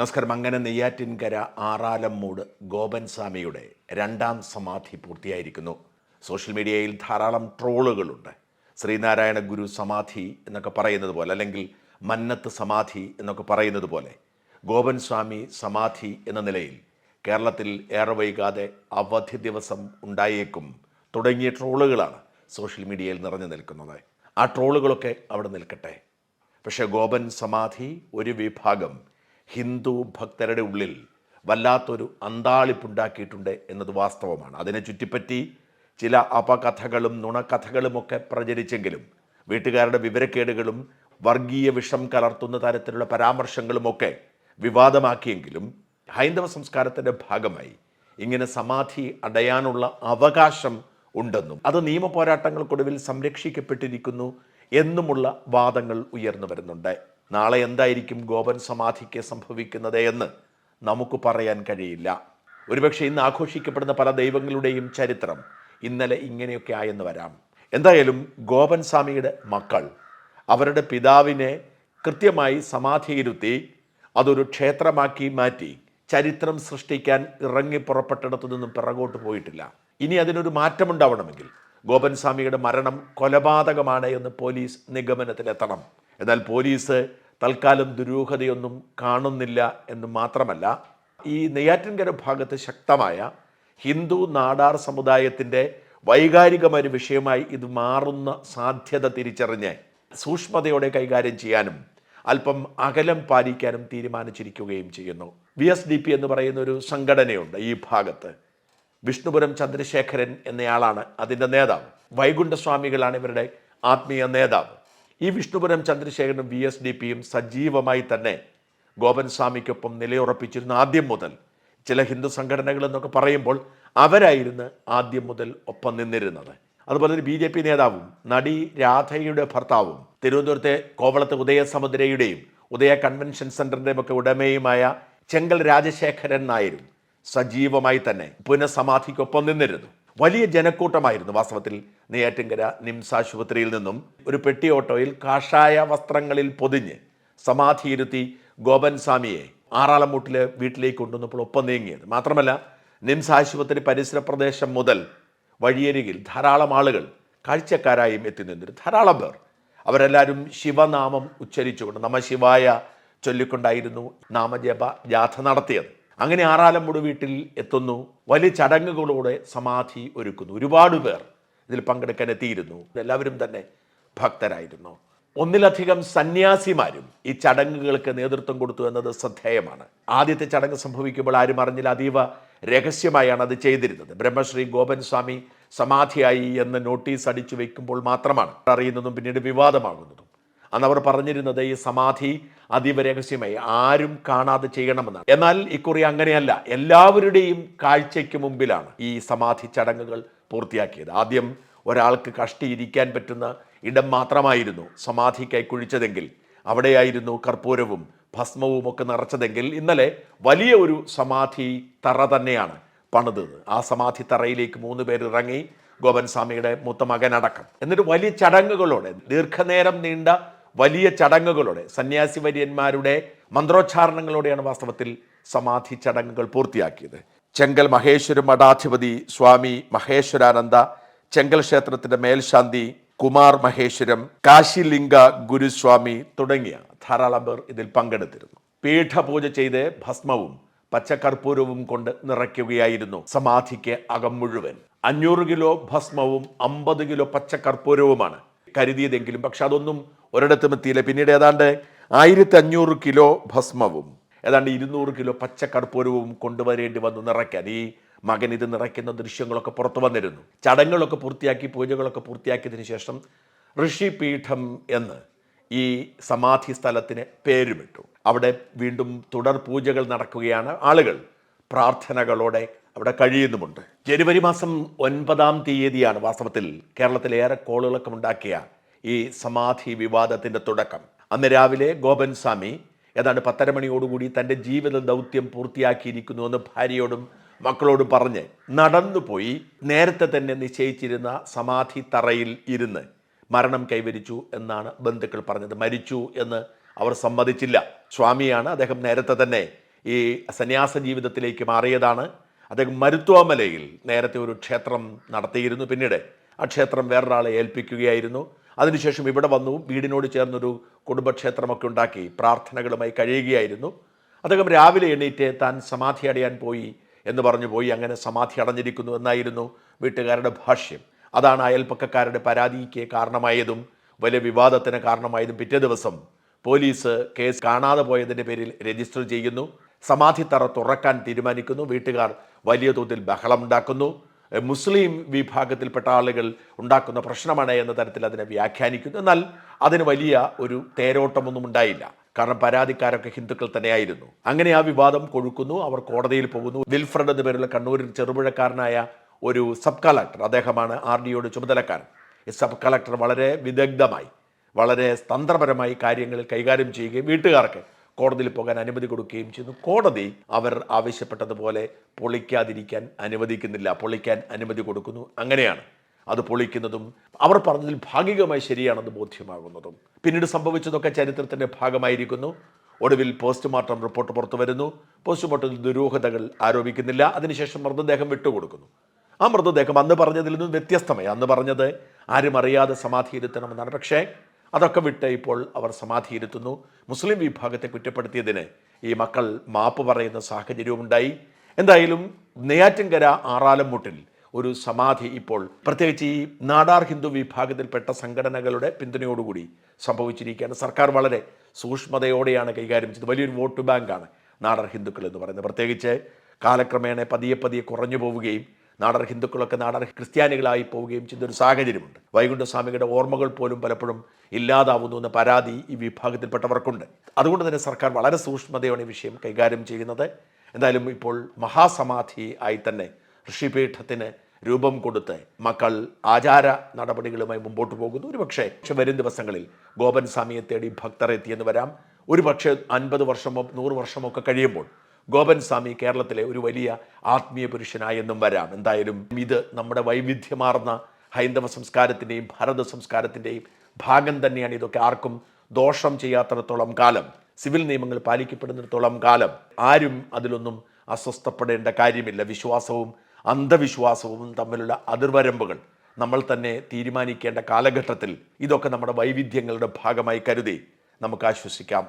നമസ്കാരം. അങ്ങനെ നെയ്യാറ്റിൻകര ആറാലമ്മൂട് ഗോപൻ സ്വാമിയുടെ രണ്ടാം സമാധി പൂർത്തിയായിരിക്കുന്നു. സോഷ്യൽ മീഡിയയിൽ ധാരാളം ട്രോളുകളുണ്ട്. ശ്രീനാരായണ ഗുരു സമാധി എന്നൊക്കെ പറയുന്നത് പോലെ അല്ലെങ്കിൽ മന്നത്ത് സമാധി എന്നൊക്കെ പറയുന്നത് പോലെ ഗോപൻ സ്വാമി സമാധി എന്ന നിലയിൽ കേരളത്തിൽ ഏറെ വൈകാതെ അവധി ദിവസം ഉണ്ടായേക്കും തുടങ്ങിയ ട്രോളുകളാണ് സോഷ്യൽ മീഡിയയിൽ നിറഞ്ഞു നിൽക്കുന്നത്. ആ ട്രോളുകളൊക്കെ അവിടെ നിൽക്കട്ടെ. പക്ഷേ ഗോപൻ സമാധി ഒരു വിഭാഗം ഹിന്ദു ഭക്തരുടെ ഉള്ളിൽ വല്ലാത്തൊരു അന്താളിപ്പുണ്ടാക്കിയിട്ടുണ്ട് എന്നത് വാസ്തവമാണ്. അതിനെ ചുറ്റിപ്പറ്റി ചില അപകഥകളും നുണക്കഥകളുമൊക്കെ പ്രചരിച്ചെങ്കിലും വീട്ടുകാരുടെ വിവരക്കേടുകളും വർഗീയ വിഷം കലർത്തുന്ന തരത്തിലുള്ള പരാമർശങ്ങളുമൊക്കെ വിവാദമാക്കിയെങ്കിലും ഹൈന്ദവ സംസ്കാരത്തിന്റെ ഭാഗമായി ഇങ്ങനെ സമാധി അടയാനുള്ള അവകാശം ഉണ്ടെന്നും അത് നിയമ പോരാട്ടങ്ങൾക്കൊടുവിൽ സംരക്ഷിക്കപ്പെട്ടിരിക്കുന്നു എന്നുമുള്ള വാദങ്ങൾ ഉയർന്നു വരുന്നുണ്ട്. നാളെ എന്തായിരിക്കും ഗോപൻ സമാധിക്ക് സംഭവിക്കുന്നത് എന്ന് നമുക്ക് പറയാൻ കഴിയില്ല. ഒരുപക്ഷെ ഇന്ന് ആഘോഷിക്കപ്പെടുന്ന പല ദൈവങ്ങളുടെയും ചരിത്രം ഇന്നലെ ഇങ്ങനെയൊക്കെ ആയെന്ന് വരാം. എന്തായാലും ഗോപൻ സ്വാമിയുടെ മക്കൾ അവരുടെ പിതാവിനെ കൃത്യമായി സമാധിയിരുത്തി അതൊരു ക്ഷേത്രമാക്കി മാറ്റി ചരിത്രം സൃഷ്ടിക്കാൻ ഇറങ്ങി പുറപ്പെട്ടിടത്തു നിന്നും പിറകോട്ട് പോയിട്ടില്ല. ഇനി അതിനൊരു മാറ്റമുണ്ടാവണമെങ്കിൽ ഗോപൻ സ്വാമിയുടെ മരണം കൊലപാതകമാണ് എന്ന് പോലീസ് നിഗമനത്തിലെത്തണം. എന്നാൽ പോലീസ് തൽക്കാലം ദുരൂഹതയൊന്നും കാണുന്നില്ല എന്ന് മാത്രമല്ല ഈ നെയ്യാറ്റിൻകര ഭാഗത്ത് ശക്തമായ ഹിന്ദു നാടാർ സമുദായത്തിന്റെ വൈകാരികമായ ഒരു വിഷയമായി ഇത് മാറുന്ന സാധ്യത തിരിച്ചറിഞ്ഞ് സൂക്ഷ്മതയോടെ കൈകാര്യം ചെയ്യാനും അല്പം അകലം പാലിക്കാനും തീരുമാനിച്ചിരിക്കുകയും ചെയ്യുന്നു. വി എസ് ഡി പി എന്ന് പറയുന്ന ഒരു സംഘടനയുണ്ട് ഈ ഭാഗത്ത്. വിഷ്ണുപുരം ചന്ദ്രശേഖരൻ എന്നയാളാണ് അതിന്റെ നേതാവ്. വൈകുണ്ഠസ്വാമികളാണ് ഇവരുടെ ആത്മീയ നേതാവ്. ഈ വിഷ്ണുപുരം ചന്ദ്രശേഖരനും വി എസ് ഡി പിയും സജീവമായി തന്നെ ഗോപൻ സ്വാമിക്കൊപ്പം നിലയുറപ്പിച്ചിരുന്ന ആദ്യം മുതൽ. ചില ഹിന്ദു സംഘടനകൾ എന്നൊക്കെ പറയുമ്പോൾ അവരായിരുന്നു ആദ്യം മുതൽ ഒപ്പം നിന്നിരുന്നത്. അതുപോലെ തന്നെ ബി ജെ പി നേതാവും നടി രാധയുടെ ഭർത്താവും തിരുവനന്തപുരത്തെ കോവളത്തെ ഉദയസമുദ്രയുടെയും ഉദയ കൺവെൻഷൻ സെന്ററിന്റെയും ഒക്കെ ഉടമയുമായ ചെങ്കൽ രാജശേഖരൻ നായരും സജീവമായി തന്നെ പുനഃസമാധിക്കൊപ്പം നിന്നിരുന്നു. വലിയ ജനക്കൂട്ടമായിരുന്നു വാസ്തവത്തിൽ നെയ്യാറ്റിൻകര നിംസ് ആശുപത്രിയിൽ നിന്നും. ഒരു പെട്ടി ഓട്ടോയിൽ കാഷായ വസ്ത്രങ്ങളിൽ പൊതിഞ്ഞ് സമാധിയിരുത്തി ഗോപൻ സ്വാമിയെ ആറാളമൂട്ടിലെ വീട്ടിലേക്ക് കൊണ്ടുവന്നപ്പോൾ ഒപ്പം നീങ്ങിയത്. മാത്രമല്ല നിംസ് ആശുപത്രി പരിസര പ്രദേശം മുതൽ വഴിയരികിൽ ധാരാളം ആളുകൾ കാഴ്ചക്കാരായും എത്തി നിന്നിരുന്നു. ധാരാളം പേർ. അവരെല്ലാവരും ശിവനാമം ഉച്ചരിച്ചുകൊണ്ട് നമ ശിവായ ചൊല്ലിക്കൊണ്ടായിരുന്നു നാമജപ ജാഥ നടത്തിയത്. അങ്ങനെ ആറാലമ്പുട് വീട്ടിൽ എത്തുന്നു. വലിയ ചടങ്ങുകളോടെ സമാധി ഒരുക്കുന്നു. ഒരുപാട് പേർ ഇതിൽ പങ്കെടുക്കാൻ എത്തിയിരുന്നു. എല്ലാവരും തന്നെ ഭക്തരായിരുന്നു. ഒന്നിലധികം സന്യാസിമാരും ഈ ചടങ്ങുകൾക്ക് നേതൃത്വം കൊടുത്തു എന്നത് ശ്രദ്ധേയമാണ്. ആദ്യത്തെ ചടങ്ങ് സംഭവിക്കുമ്പോൾ ആരും അറിഞ്ഞില്ല. അതീവ രഹസ്യമായാണ് അത് ചെയ്തിരുന്നത്. ബ്രഹ്മശ്രീ ഗോപൻ സ്വാമി സമാധിയായി എന്ന് നോട്ടീസ് അടിച്ചു വയ്ക്കുമ്പോൾ മാത്രമാണ്. അറിയുന്നതും പിന്നീട് വിവാദമാകുന്നതും. അന്ന് അവർ പറഞ്ഞിരുന്നത് ഈ സമാധി അതീവ രഹസ്യമായി ആരും കാണാതെ ചെയ്യണമെന്നാണ്. എന്നാൽ ഇക്കുറി അങ്ങനെയല്ല. എല്ലാവരുടെയും കാഴ്ചയ്ക്ക് മുമ്പിലാണ് ഈ സമാധി ചടങ്ങുകൾ പൂർത്തിയാക്കിയത്. ആദ്യം ഒരാൾക്ക് കഷ്ടിയിരിക്കാൻ പറ്റുന്ന ഇടം മാത്രമായിരുന്നു സമാധി കുഴിച്ചതെങ്കിൽ അവിടെയായിരുന്നു കർപ്പൂരവും ഭസ്മവും ഒക്കെ നിറച്ചതെങ്കിൽ ഇന്നലെ വലിയ ഒരു സമാധി തറ തന്നെയാണ് പണിതത്. ആ സമാധി തറയിലേക്ക് മൂന്ന് പേർ ഇറങ്ങി ഗോപൻ സ്വാമിയുടെ മൂത്ത മകനടക്കം. എന്നിട്ട് വലിയ ചടങ്ങുകളോടെ ദീർഘനേരം നീണ്ട വലിയ ചടങ്ങുകളോടെ സന്യാസി വര്യന്മാരുടെ മന്ത്രോച്ചാരണങ്ങളോടെയാണ് വാസ്തവത്തിൽ സമാധി ചടങ്ങുകൾ പൂർത്തിയാക്കിയത്. ചെങ്കൽ മഹേശ്വര മഠാധിപതി സ്വാമി മഹേശ്വരാനന്ദ ചെങ്കൽ ക്ഷേത്രത്തിന്റെ മേൽശാന്തി കുമാർ മഹേശ്വരം കാശിലിംഗ ഗുരുസ്വാമി തുടങ്ങിയ ധാരാളം പേർ ഇതിൽ പങ്കെടുത്തിരുന്നു. പീഠപൂജ ചെയ്ത് ഭസ്മവും പച്ചക്കർപ്പൂരവും കൊണ്ട് നിറയ്ക്കുകയായിരുന്നു സമാധിക്ക് അകം മുഴുവൻ. അഞ്ഞൂറ് കിലോ ഭസ്മവും അമ്പത് കിലോ പച്ചക്കർപ്പൂരവുമാണ് കരുതിയതെങ്കിലും പക്ഷെ അതൊന്നും ഒരിടത്തും എത്തിയില്ല. പിന്നീട് ഏതാണ്ട് ആയിരത്തി അഞ്ഞൂറ് കിലോ ഭസ്മവും ഏതാണ്ട് ഇരുന്നൂറ് കിലോ പച്ചക്കർപ്പൂരവും കൊണ്ടുവരേണ്ടി വന്നു നിറയ്ക്കാൻ. ഈ മകൻ ഇത് നിറയ്ക്കുന്ന ദൃശ്യങ്ങളൊക്കെ പുറത്തു വന്നിരുന്നു. ചടങ്ങുകളൊക്കെ പൂർത്തിയാക്കി പൂജകളൊക്കെ പൂർത്തിയാക്കിയതിനു ശേഷം ഋഷിപീഠം എന്ന് ഈ സമാധി സ്ഥലത്തിന് പേരുമിട്ടു. അവിടെ വീണ്ടും തുടർ പൂജകൾ നടക്കുകയാണ്. ആളുകൾ പ്രാർത്ഥനകളോടെ അവിടെ കഴിയുന്നുമുണ്ട്. ജനുവരി മാസം ഒൻപതാം തീയതിയാണ് വാസ്തവത്തിൽ കേരളത്തിൽ ഏറെ കോളുകളൊക്കെ ഉണ്ടാക്കിയ ഈ സമാധി വിവാദത്തിന്റെ തുടക്കം. അന്ന് രാവിലെ ഗോപൻ സ്വാമി ഏതാണ്ട് പത്തര മണിയോടുകൂടി തന്റെ ജീവിത ദൗത്യം പൂർത്തിയാക്കിയിരിക്കുന്നുവെന്ന് ഭാര്യയോടും മക്കളോടും പറഞ്ഞ് നടന്നുപോയി. നേരത്തെ തന്നെ നിശ്ചയിച്ചിരുന്ന സമാധി തറയിൽ ഇരുന്ന് മരണം കൈവരിച്ചു എന്നാണ് ബന്ധുക്കൾ പറഞ്ഞത്. മരിച്ചു എന്ന് അവർ സമ്മതിച്ചില്ല. സ്വാമിയാണ് അദ്ദേഹം നേരത്തെ തന്നെ ഈ സന്യാസ ജീവിതത്തിലേക്ക് മാറിയതാണ്. അദ്ദേഹം മരുത്വാമലയിൽ നേരത്തെ ഒരു ക്ഷേത്രം നടത്തിയിരുന്നു. പിന്നീട് ആ ക്ഷേത്രം വേറൊരാളെ ഏൽപ്പിക്കുകയായിരുന്നു. അതിനുശേഷം ഇവിടെ വന്നു വീടിനോട് ചേർന്നൊരു കുടുംബക്ഷേത്രമൊക്കെ ഉണ്ടാക്കി പ്രാർത്ഥനകളുമായി കഴിയുകയായിരുന്നു. അദ്ദേഹം രാവിലെ എണീറ്റ് താൻ സമാധി അടയാൻ പോയി എന്ന് പറഞ്ഞു പോയി. അങ്ങനെ സമാധി അടഞ്ഞിരിക്കുന്നു എന്നായിരുന്നു വീട്ടുകാരുടെ ഭാഷ്യം. അതാണ് അയൽപ്പക്കക്കാരുടെ പരാതിക്ക് കാരണമായതും വലിയ വിവാദത്തിന് കാരണമായതും. പിറ്റേ ദിവസം പോലീസ് കേസ് കാണാതെ പോയതിന്റെ പേരിൽ രജിസ്റ്റർ ചെയ്യുന്നു. സമാധി തറ തുറക്കാൻ തീരുമാനിക്കുന്നു. വീട്ടുകാർ വലിയ തോതിൽ ബഹളം ഉണ്ടാക്കുന്നു. മുസ്ലിം വിഭാഗത്തിൽപ്പെട്ട ആളുകൾ ഉണ്ടാക്കുന്ന പ്രശ്നമാണ് എന്ന തരത്തിൽ അതിനെ വ്യാഖ്യാനിക്കുന്നു. എന്നാൽ അതിന് വലിയ ഒരു തേരോട്ടമൊന്നും ഉണ്ടായില്ല. കാരണം പരാതിക്കാരൊക്കെ ഹിന്ദുക്കൾ തന്നെയായിരുന്നു. അങ്ങനെ ആ വിവാദം കൊഴുക്കുന്നു. അവർ കോടതിയിൽ പോകുന്നു. വിൽഫ്രഡ് എന്ന പേരുള്ള കണ്ണൂരിൽ ചെറുപുഴക്കാരനായ ഒരു സബ് കളക്ടർ അദ്ദേഹമാണ് ആർ ഡിയോട് ചുമതലക്കാരൻ. ഈ സബ് കളക്ടർ വളരെ വിദഗ്ധമായി വളരെ തന്ത്രപരമായി കാര്യങ്ങൾ കൈകാര്യം ചെയ്യുകയും വീട്ടുകാർക്ക് കോടതിയിൽ പോകാൻ അനുമതി കൊടുക്കുകയും ചെയ്യുന്നു. കോടതി അവർ ആവശ്യപ്പെട്ടതുപോലെ പൊളിക്കാതിരിക്കാൻ അനുവദിക്കുന്നില്ല. പൊളിക്കാൻ അനുമതി കൊടുക്കുന്നു. അങ്ങനെയാണ്. അത് പൊളിക്കുന്നതും അവർ പറഞ്ഞതിൽ ഭാഗികമായി ശരിയാണെന്ന് ബോധ്യമാകുന്നതും. പിന്നീട് സംഭവിച്ചതൊക്കെ ചരിത്രത്തിന്റെ ഭാഗമായിരിക്കുന്നു. ഒടുവിൽ പോസ്റ്റ്മോർട്ടം റിപ്പോർട്ട് പുറത്തു വരുന്നു. പോസ്റ്റ്മോർട്ടത്തിൽ ദുരൂഹതകൾ ആരോപിക്കുന്നില്ല. അതിനുശേഷം മൃതദേഹം വിട്ടുകൊടുക്കുന്നു. ആ മൃതദേഹം അന്ന് പറഞ്ഞതിൽ നിന്നും വ്യത്യസ്തമായി. അന്ന് പറഞ്ഞത് ആരും അറിയാതെ സമാധിയിരുത്തണമെന്നാണ് പക്ഷേ അതൊക്കെ വിട്ട് ഇപ്പോൾ അവർ സമാധിയിരുത്തുന്നു. മുസ്ലിം വിഭാഗത്തെ കുറ്റപ്പെടുത്തിയതിന് ഈ മക്കൾ മാപ്പ് പറയുന്ന സാഹചര്യവും ഉണ്ടായി എന്തായാലും നെയ്യാറ്റിൻകര ആറാലംമുട്ടിൽ ഒരു സമാധി ഇപ്പോൾ പ്രത്യേകിച്ച് ഈ നാടാർ ഹിന്ദു വിഭാഗത്തിൽപ്പെട്ട സംഘടനകളുടെ പിന്തുണയോടുകൂടി സംഭവിച്ചിരിക്കുകയാണ്. സർക്കാർ വളരെ സൂക്ഷ്മതയോടെയാണ് കൈകാര്യം ചെയ്തത്. വലിയൊരു വോട്ട് ബാങ്കാണ് നാടാർ ഹിന്ദുക്കൾ എന്ന് പറയുന്നത്. പ്രത്യേകിച്ച് കാലക്രമേണ പതിയെ പതിയെ കുറഞ്ഞു പോവുകയും നാടർ ഹിന്ദുക്കളൊക്കെ നാടർ ക്രിസ്ത്യാനികളായി പോവുകയും ഒരു സാഹചര്യമുണ്ട്. വൈകുണ്ഠസ്വാമികളുടെ ഓർമ്മകൾ പോലും പലപ്പോഴും ഇല്ലാതാവുന്നു എന്ന പരാതി ഈ വിഭാഗത്തിൽപ്പെട്ടവർക്കുണ്ട്. അതുകൊണ്ട് തന്നെ സർക്കാർ വളരെ സൂക്ഷ്മതയോടെ ഈ വിഷയം കൈകാര്യം ചെയ്യുന്നത് എന്തായാലും ഇപ്പോൾ മഹാസമാധി ആയി തന്നെ ഋഷിപീഠത്തിന് രൂപം കൊടുത്ത് മക്കൾ ആചാര നടപടികളുമായി മുമ്പോട്ട് പോകുന്നു. ഒരുപക്ഷെ പക്ഷെ വരും ദിവസങ്ങളിൽ ഗോപൻ സ്വാമിയെ തേടി ഭക്തർ എത്തിയെന്ന് വരാം. ഒരുപക്ഷെ അൻപത് വർഷമോ നൂറ് വർഷമോ ഒക്കെ കഴിയുമ്പോൾ ഗോപൻ സ്വാമി കേരളത്തിലെ ഒരു വലിയ ആത്മീയ പുരുഷനായെന്നും വരാം. എന്തായാലും ഇത് നമ്മുടെ വൈവിധ്യമാർന്ന ഹൈന്ദവ സംസ്കാരത്തിന്റെയും ഭാരത സംസ്കാരത്തിന്റെയും ഭാഗം തന്നെയാണ് ഇതൊക്കെ. ആർക്കും ദോഷം ചെയ്യാത്തിടത്തോളം കാലം സിവിൽ നിയമങ്ങൾ പാലിക്കപ്പെടുന്നിടത്തോളം കാലം ആരും അതിലൊന്നും അസ്വസ്ഥപ്പെടേണ്ട കാര്യമില്ല. വിശ്വാസവും അന്ധവിശ്വാസവും തമ്മിലുള്ള അതിർവരമ്പുകൾ നമ്മൾ തന്നെ തീരുമാനിക്കേണ്ട കാലഘട്ടത്തിൽ ഇതൊക്കെ നമ്മുടെ വൈവിധ്യങ്ങളുടെ ഭാഗമായി കരുതി നമുക്ക് ആശ്വസിക്കാം.